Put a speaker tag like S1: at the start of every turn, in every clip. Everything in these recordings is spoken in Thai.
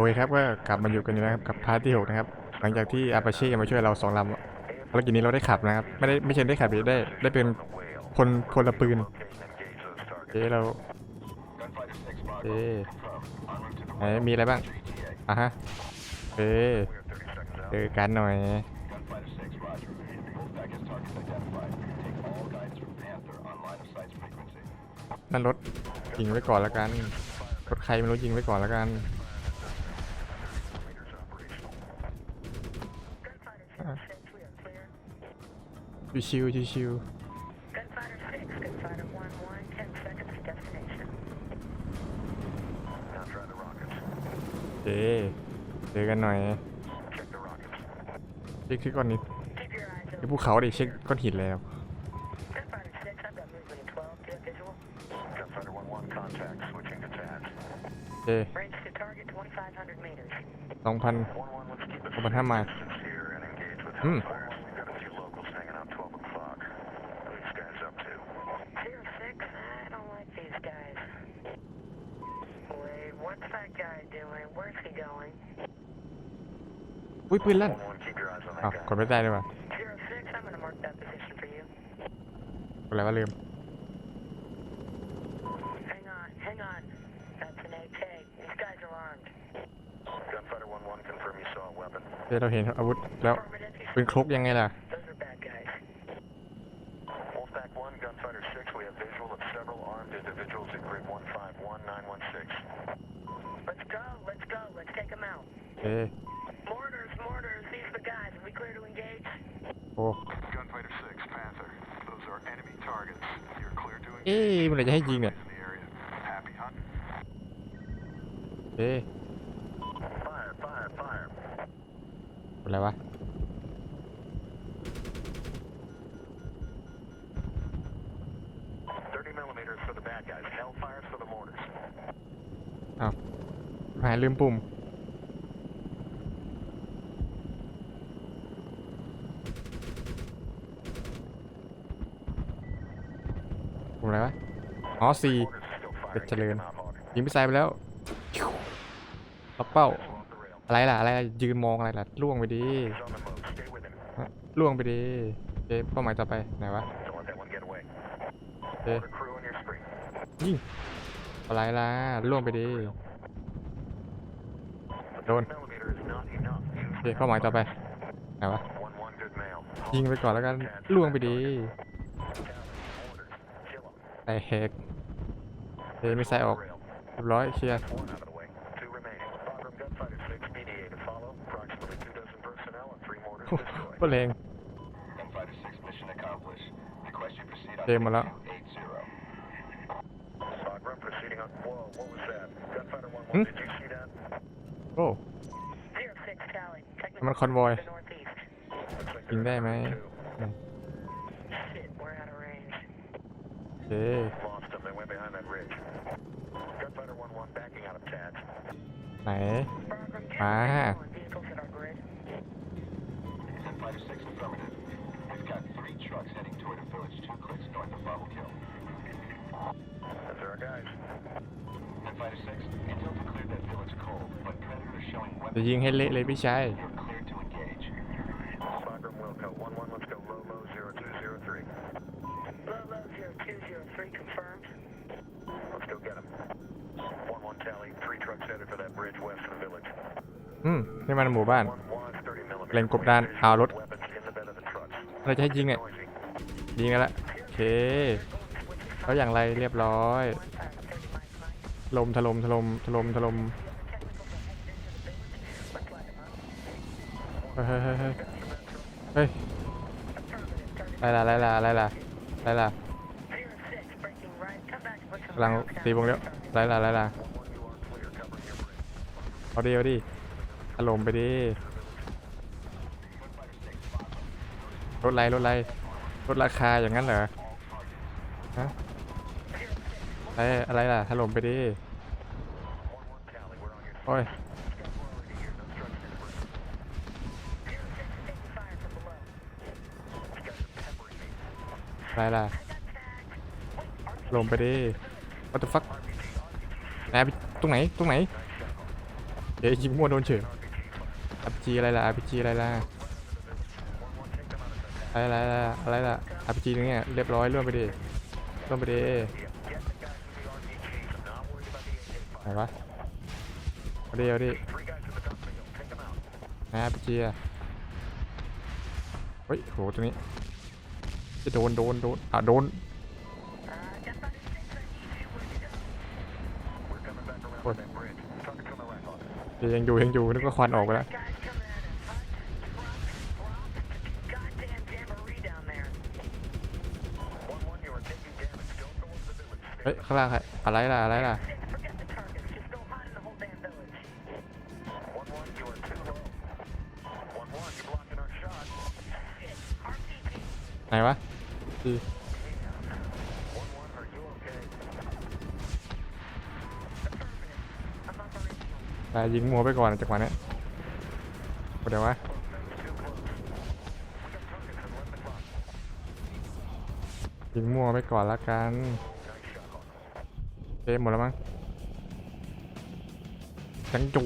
S1: อเคครับก็กลับมาอยู่กันนะครับกับพาร์ทที่หกนะครับ หลังจากที่อาปาเช่มาช่วยเราสองลำภารกิจนี้เราได้ขับนะครับ ไม่ได้ไม่ใช่ได้ขับได้ได้เป็นคนคนละปืนเอ๊เราเอ๊ไหนมีอะไรบ้างอะฮะเอ๊เจอกันหน่อยนั่นรถยิงไว้ก่อนแล้วกันรถใครไม่รู้ยิงไว้ก่อนแล้วกัน ชิวชิวชิว
S2: Gunfighter 6, Gunfighter 1 1, 10 seconds to destination.
S1: เอ๊เจอกันหน่อยเช็คที่ก้อนนี้
S2: Keep your eyes
S1: ไอ้
S2: open.
S1: ภูเขาดิเช็คก้อนหินแล้ว
S2: Gunfighter 6, I've got movement at 12. Do you have visual?
S3: Gunfighter 1-1 contact, switching to TAD.
S1: เอ๊
S2: Range to target 2,500 meters.
S1: สองพัน
S3: 1-1, let's keep it
S1: สองพันห้าไมล์
S3: distance here and engage with
S1: Hmm.
S3: Hellfire.
S2: doing? Where's he going?
S1: อุ้ยปืนลั่น
S3: 1-1, keep your eyes on
S1: อ้าว
S3: that
S1: ก
S3: guy.
S1: ดไม่ได้ด้วยว่ะ
S2: 06, I'm gonna mark that position for you.
S1: กดอะไรวะลืม
S2: Hang on, hang on. That's an AK. These guys are armed.
S3: Gunfighter 1-1, confirm you saw a weapon.
S1: เอ๊เราเห็นอาวุธแล้ว
S2: Affirmative, you
S1: ปืนครกยังไงล่ะ
S2: go, let's go, let's take them out.
S1: เอ๊
S2: Mortars, mortars, these are the guys. Are we clear to engage?
S1: โอ้
S3: Gunfighter 6, Panther. Those are enemy targets. You're clear to
S1: เอ๊ะมันอะไรจะให้ยิงเนี่ย
S3: in the area. Happy hunt.
S1: เอ๊ะ
S3: Fire, fire, fire.
S1: กดอะไรวะ
S3: 30 millimeters for the bad guys. Hellfire for the mortars.
S1: อ้าว หายลืมปุ่ม ปุ่มอะไรวะ อ๋อ
S3: ซี
S1: เป็ด
S3: เจริญ
S1: ยิงไปใส่ไปแล้วล็อกเป้า อะไรล่ะ อะไรยืนมองอะไรล่ะ ล่วงไปดีล่วงไปดีเจ๊เป้าหมายต่อไป ไหนวะเจ๊ยิงอะไรล่ะ ล่วงไปดี โดน
S3: Millimeter is not enough. Use
S1: เอ๊ะเป้าหมายต่อไปไหนวะ
S3: one one good mail.
S1: ยิงไปก่อนแล้วกันล่วงไปดี
S3: Mortars. Kill 'em.
S1: ไอเฮกเอ๊ะไม่ใส่ออก
S3: Rail.
S1: เรียบร้อยเคลียร์
S3: One out of the way. Two remaining. Bagram Gunfighter 6, BDA to follow. Approximately two dozen personnel and three mortars
S1: โอ้
S3: destroyed.
S1: ก็แรง
S3: Gunfighter 6, mission accomplished. Request you proceed on
S1: เกมมาแล้ว
S3: 280.
S1: โอ้
S2: 06 tally. Technical
S1: มันคอนวอย
S2: to the northeast.
S3: Looks like
S1: ยิง
S3: they're
S1: ได้ไหม
S3: two.
S2: Shit, we're out of range.
S1: เอ๊ะ
S3: Lost them. They went
S1: จะยิงให้เละเลยพี่ชายอืมนี่มันหมู่บ้านเล่งกบดานเอารถเราจะให้ยิงเนี่ยยิงกันละโอเคแล้วอย่างไรเรียบร้อยถล่มถล่มถล่มถล่มถล่ม ฮ้ยเฮ้ยเฮ้ยเฮ้ยเฮ้ยอะไรล่ะอะไรล่ะอะไรล่ะอะไรล่ะกำลังตีวงเลี้ยวไรล่ะอะไรล่ะเอาดีเอาดีถล่มไปดีรถไรรถไรรถราคาอย่างนั้นเหรอฮะอะไรอะไรล่ะถล่มไปดีโอ้ย อะไรล่ะ ลงไปดิ what the fuck ไหนไปตรงไหน ตรงไหนเอ๊ะยิงมั่วโดนเฉยอาร์พีจีอะไรล่ะอาร์พีจีอะไรล่ะ อะไรล่ะ อะไรล่ะอาร์พีจีเนี่ยเรียบร้อยล่วงไปดิล่วงไปดิไหนวะเอาดิเอาดิไหนอาร์พีจีอะเฮ้ยโหตรงนี้ จะโดนโดนโดนอะโดนยังอยู่ยังอยู่นึกว่าควันออกแล้วเฮ้ยข้างล่างใครอะไรล่ะอะไรล่ะ ไหนวะ
S2: คือ
S1: ตายิงมัวไปก่อนจากวันนี้ปรเดี๋ยววะยิงมัวไปก่อนละกันเต็มหมดแล้วมั้งจังจู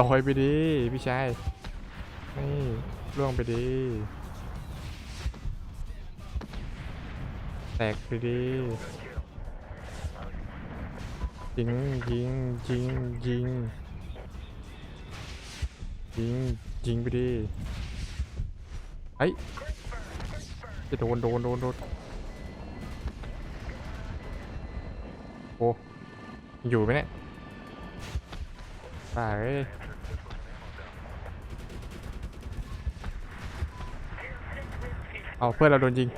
S1: ลอยไปดีพี่ชายนี่ล่วงไปดี แตกไปดิยิงยิงยิงยิงยิงยิงไปดิไอ้ยจะโดนโดนโดนโดนโอ้อยู่ไหมเนี่ยป่ายเอาเพื่อนเราโดนยิง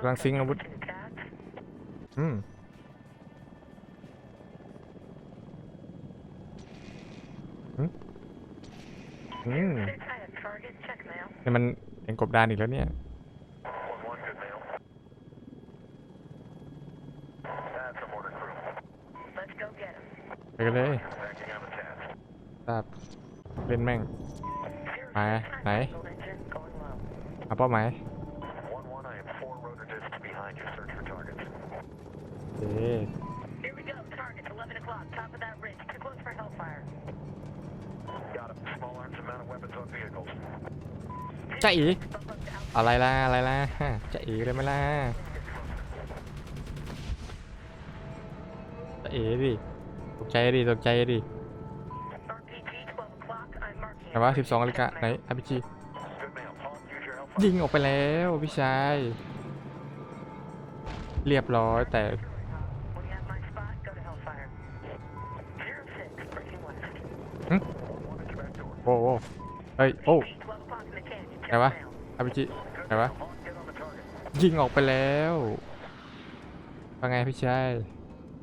S1: กำลังซิงอาวุธ
S2: Switching to tabs.
S1: อืม อืมอืม
S2: Six, I have target. Check mail.
S1: นี่มันเอ็งกบดานอีกแล้วเนี่ย
S3: 1-1, good mail. That's some order crew.
S2: Let's go get him.
S1: ไปกันเลย
S3: Backing out of tabs.
S1: ทราบเล่นแม่ง
S2: Zero,
S1: Này,
S2: six,
S1: này.
S2: nine, engine going low.
S1: เอาเป้าหมาย จะอี
S2: Bump up to alpha.
S1: อะไรล่ะอะไรล่ะจะอีเลยไหมล่ะจะอีดิตกใจดิตกใจดิ
S2: RPG, 12 o'clock. I'm marking
S1: ไหนวะสิบสองนาฬิกาไหนอาพีจี
S3: Good mail. Hawk, use your hellfire.
S1: ยิงออกไปแล้วพี่ชาย เรียบร้อยแต่
S2: When you have my spot, go to hellfire. Zero six, breaking west.
S3: One at your back door.
S1: โอ้โอ้เฮ้ยโอ้
S2: 12 o'clock in the canyon.
S1: ไหน
S2: Check
S1: วะ
S2: mail.
S1: อาพีจี
S3: Good
S1: Này
S3: mail.
S1: quá.
S3: Hawk, get on the target.
S1: ยิงออกไปแล้วว่าไงพี่ชาย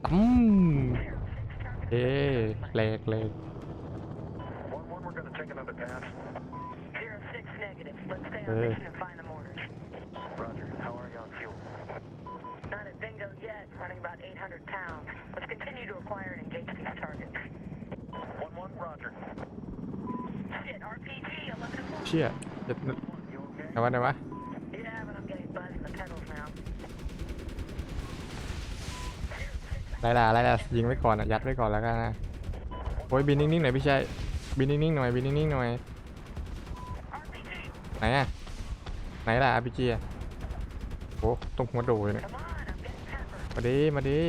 S1: ตั้มเอ๊แหลกเลย
S3: 1-1, we're gonna take another pass.
S2: Zero six, negative. Let's stay on
S1: Hey.
S2: mission and find the mortars.
S3: Roger. How are you on fuel?
S2: Not at bingo yet. Running about 800 pounds. Let's continue to acquire and engage these targets.
S3: 1-1, roger.
S2: Shit, RPG, 11 o'clock.
S1: เชี่ย เจ็ด
S3: You okay?
S1: ไหนวะไหนวะ
S2: Yeah, but I'm getting buzzed in the pedals now.
S1: ไรล่ะไรล่ะยิงไว้ก่อนอะยัดไว้ก่อนแล้วกันนะโอ้ยบินนิ่งๆหน่อยพี่ชายบินนิ่งๆหน่อยบินนิ่งๆหน่อยไหนอะไหนล่ะอาร์พีจีอะโอ้ตรงหัวโดเลยเนี่ย
S2: come on, I'm getting peppered.
S1: มาดิมาดิ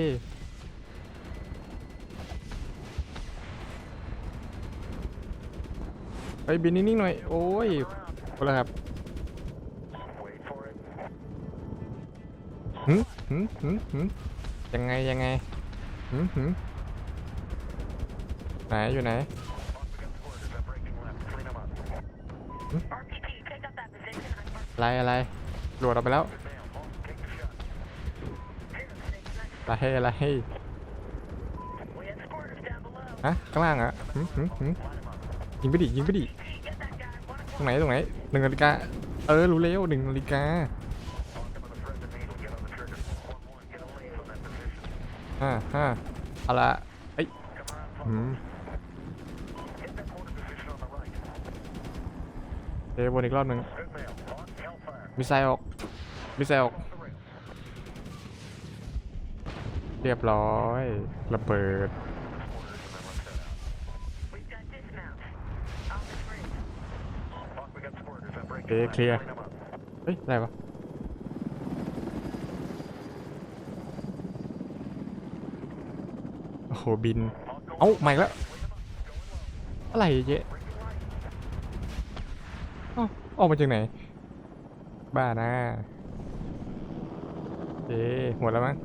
S1: ไปบินนิ่งๆหน่อย โอ้ย โอ้แล้วครับ
S3: Wait for it.
S1: หืมหืมหืมหืมยังไงยังไงหืมหืมไหนอยู่ไหน
S3: Hawk, we got squirters. I'm breaking left. Clean them up.
S2: RPG, take up that position. I'm
S1: อะไรอะไรโหลดออกไปแล้วอะไรอะไร
S2: We have squirters down below.
S1: ฮะข้างล่างเหรอะหืมหืมหืมยิงไปดิยิงไปดิ ตรงไหนตรงไหนหนึ่งนาฬิกาเออรู้แล้วหนึ่งนาฬิกาห้าห้าเอาละเอ้ยหืมเดี๋ยววนอีกรอบหนึ่งมิสไซล์ออกมิสไซล์ออก เรียบร้อย ระเบิด
S2: We've got dismounts. On the bridge.
S1: เอะเคลียร์เฮ้ยอะไรวะโอ้โหบิน เอ้าใหม่แล้วอะไรเจ๊เอ้าออกมาจากไหน บ้านะเอ๊หมดแล้วมั้ง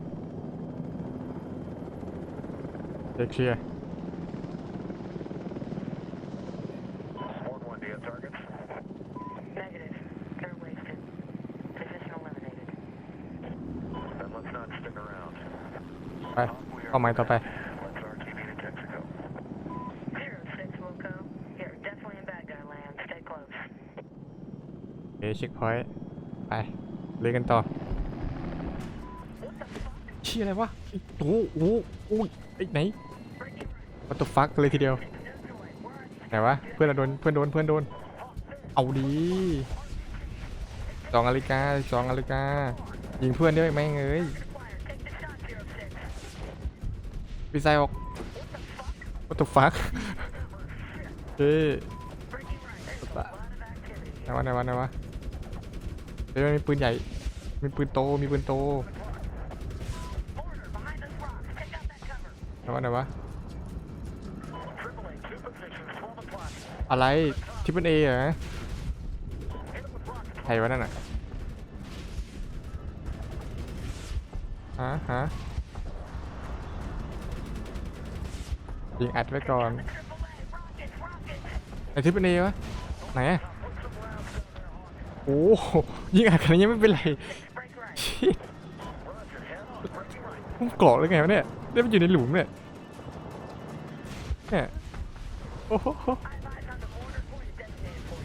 S1: เคลียร์ ไปเอาไม้ต่อไป เอเช็คพอยต์ไปเลยกันต่อเชี่ยอะไรวะไอ้โอ้โหโอ้ยไอ้ไหนวัตถุฟักเลยทีเดียวไหนวะเพื่อนเราโดนเพื่อนโดนเพื่อนโดน เอาดีสองนาฬิกาสองนาฬิกายิงเพื่อนด้วยแม่งเอ้ย
S2: Fire. Take the shot, zero six.
S1: วิสัยออกวัตถุฟักเฮ้ย
S2: Breaking right. There's a lot of activity.
S1: ไหนวะไหนวะไหนวะเฮ้ยมันมีปืนใหญ่ มีปืนโต มีปืนโต
S2: Border behind those rocks. Take out that cover.
S1: ไหนวะไหนวะ
S2: Triple A, two positions, 12 o'clock.
S1: อะไรทิปเปิลเอเหรอใครวะนั่นอะฮะฮะ ยิงอัดไว้ก่อนไหนทิปเปิลเอวะไหนอะโอ้โหยิงอัดขนาดนี้ไม่เป็นไร
S2: Break right.
S1: ชิมันเกาะเลยไงวะเนี่ยได้มันอยู่ในหลุมเนี่ยเนี่ยโอ้โห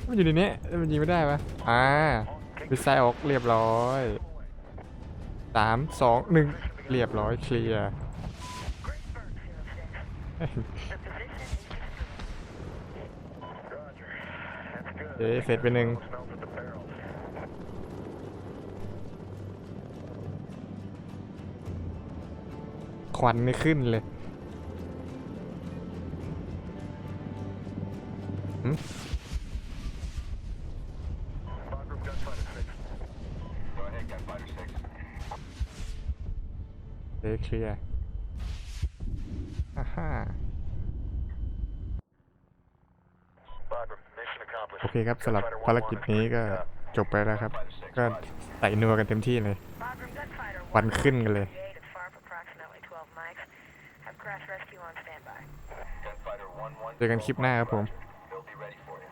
S1: มันอยู่ในนี้แล้วมันยิงไม่ได้ปะอ่ามิสไซล์ออกเรียบร้อยสามสองหนึ่งเรียบร้อยเคลียร์ เอ๊ะเสร็จไปหนึ่งควันไม่ขึ้นเลยเอ๊ะเคลียร์ฮ่าฮ่าโอเคครับสำหรับภารกิจนี้ก็จบไปแล้วครับ ก็ใส่นัวกันเต็มที่เลย
S2: Bagram gunfighter.
S1: ควันขึ้นกันเลย
S2: Gate at FARP approximately 12 mics. Have crash rescue on standby.
S3: Gunfighter 1-1.
S1: เจอกันคลิปหน้าครับผม
S3: They'll be ready for you.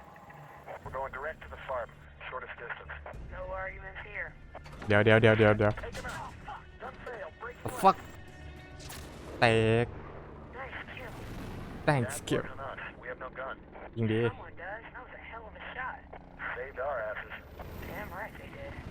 S4: We're going direct to the farm, shortest distance.
S2: No arguments here.
S1: เดี๋ยวเดี๋ยวเดี๋ยวเดี๋ยวเดี๋ยว
S4: Take him out. Gun fail. Break
S1: The fuck แตก
S2: Nice kill.
S1: thanks
S4: That's
S1: เกี่ยว
S4: working
S2: right they did.